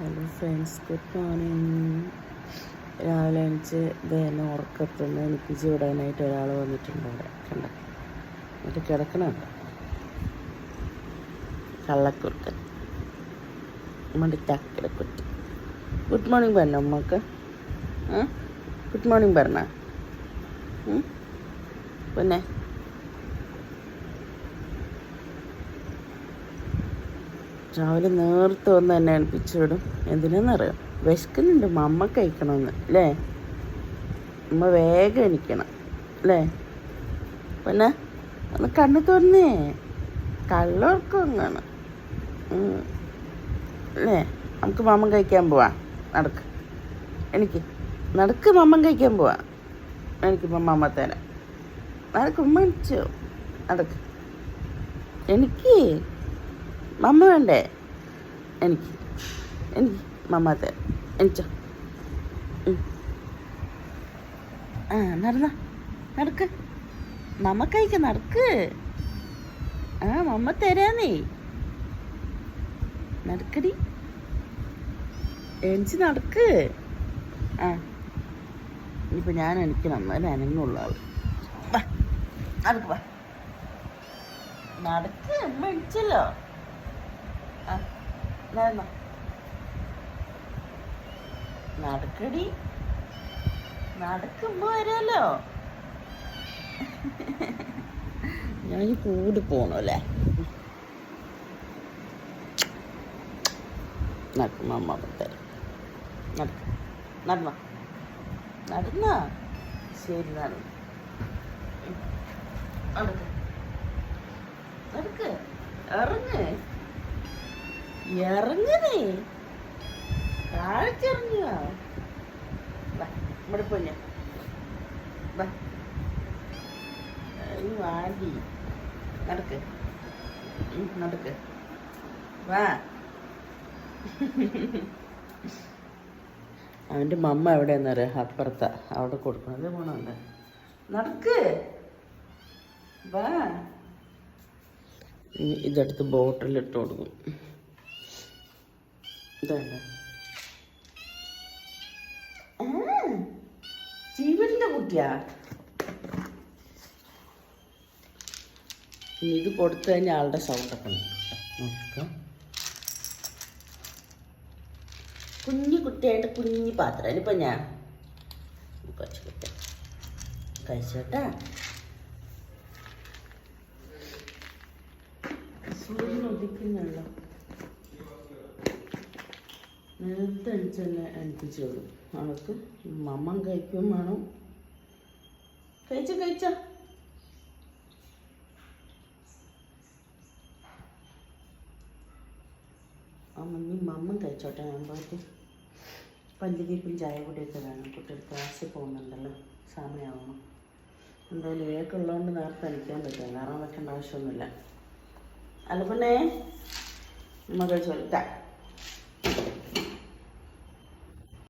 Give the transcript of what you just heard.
Hello friends good morning രാവിലെ എണിച്ച് ഇതേനെ ഉറക്കത്തുനിന്ന് എനിക്ക് വിടാനായിട്ട് ഒരാൾ വന്നിട്ടുണ്ട് അവിടെ. കണ്ട? എന്നിട്ട് കിടക്കണുണ്ട്. കള്ളക്കുറുക്കൻ. നമ്മുടെ ഗുഡ് മോർണിംഗ് പറഞ്ഞ അമ്മയ്ക്ക് ഗുഡ് മോർണിംഗ് പറഞ്ഞ? പിന്നെ? രാവിലെ നേരത്തെ വന്ന് എന്നെ ഏൽപ്പിച്ചു വിടും. എന്തിനാന്നറിയാം? വിശക്കുന്നുണ്ട്. അമ്മ കഴിക്കണമെന്ന് അല്ലേ? അമ്മ വേഗം എണിക്കണം അല്ലേ? പിന്നെ ഒന്ന് കണ്ണു തുറന്നേ. കള്ളോർക്കും അങ്ങനെ. അല്ലേ? നമുക്ക് മാമൻ കഴിക്കാൻ പോവാ. നടക്ക്. എനിക്ക് നടക്ക് മാമൻ കഴിക്കാൻ പോവാ. എനിക്കിപ്പം മമ്മ തരാം. നടക്ക് ഉമ്മ എണിച്ചോ. നടക്ക്. എനിക്ക് മമ്മ വേണ്ടേ? എനിക്ക്. എനിക്ക് മമ്മ തരാം. ഉം. ആ നടന്ന. നടക്ക്. മമ്മക്കൈക്ക് നടക്ക്. ആ മമ്മ തരാന്നേ നടക്കടി. എനിച്ച് നടക്ക്. ആ. ഇനിയിപ്പോൾ ഞാൻ എനിക്ക് നന്നായി അനങ്ങുള്ള ആൾ. വാ നടക്ക് വാ. നടക്ക് അമ്മ എണിച്ചല്ലോ ആ. നടക്കടി. നടക്കുമ്പോ വരാലോ ഞാൻ ഈ കൂടി പോണല്ലേ അല്ലേ? നടക്കും അമ്മ തരാം. നടക്ക്. നടന്ന? നടന്നോ? ശരി നടന്നു. നടക്ക് നടക്ക് ഇറങ്ങ് ഇറങ്ങണേ താഴ്ചിറങ്ങുക ഇവിടെ പോഞ്ഞ വാടി. നടക്ക്. നടക്ക്. വാ. അവന്റെ മമ്മ എവിടെയെന്നറിയാം അപ്പുറത്ത. അവിടെ കൊടുക്കണത് പോണുണ്ട് നടക്ക്. വാ. ഇതെടുത്ത് ബോട്ടിലിട്ട് കൊടുക്കും. ജീവന്റെ കുട്ടിയാ. ഇത് കൊടുത്തു കഴിഞ്ഞാൽ ആളുടെ സൗണ്ട് ഒക്കെ കുഞ്ഞു കുട്ടിയായിട്ട് കുഞ്ഞു പാത്രം. ഇനിയിപ്പോൾ ഞാൻ കുറച്ച് കുട്ടി കഴിച്ചോട്ടാ. സൂര്യൻ ഉദിക്കുന്നുള്ളൂ നേരത്തെ അടിച്ച് തന്നെ അടിപ്പിച്ചോളൂ അവൾക്ക് മമ്മൻ കഴിക്കും വേണം. കഴിച്ച കഴിച്ച. അമ്മ മമ്മൻ കഴിച്ചോട്ടെ ഞാൻ പോയിട്ട് പല്ലുതീപ്പും ചായ കൂടിയൊക്കെ വേണം. കുട്ടികൾ ക്ലാസ്സിൽ പോകുന്നുണ്ടല്ലോ സമയമാവണം എന്തായാലും ഇവയൊക്കെ ഉള്ളതുകൊണ്ട് നേരത്തെ അടിക്കാൻ പറ്റില്ല കാരണം വെക്കേണ്ട ആവശ്യമൊന്നുമില്ല. അല്ല പിന്നെ. നമ്മൾ കഴിച്ചോളൂ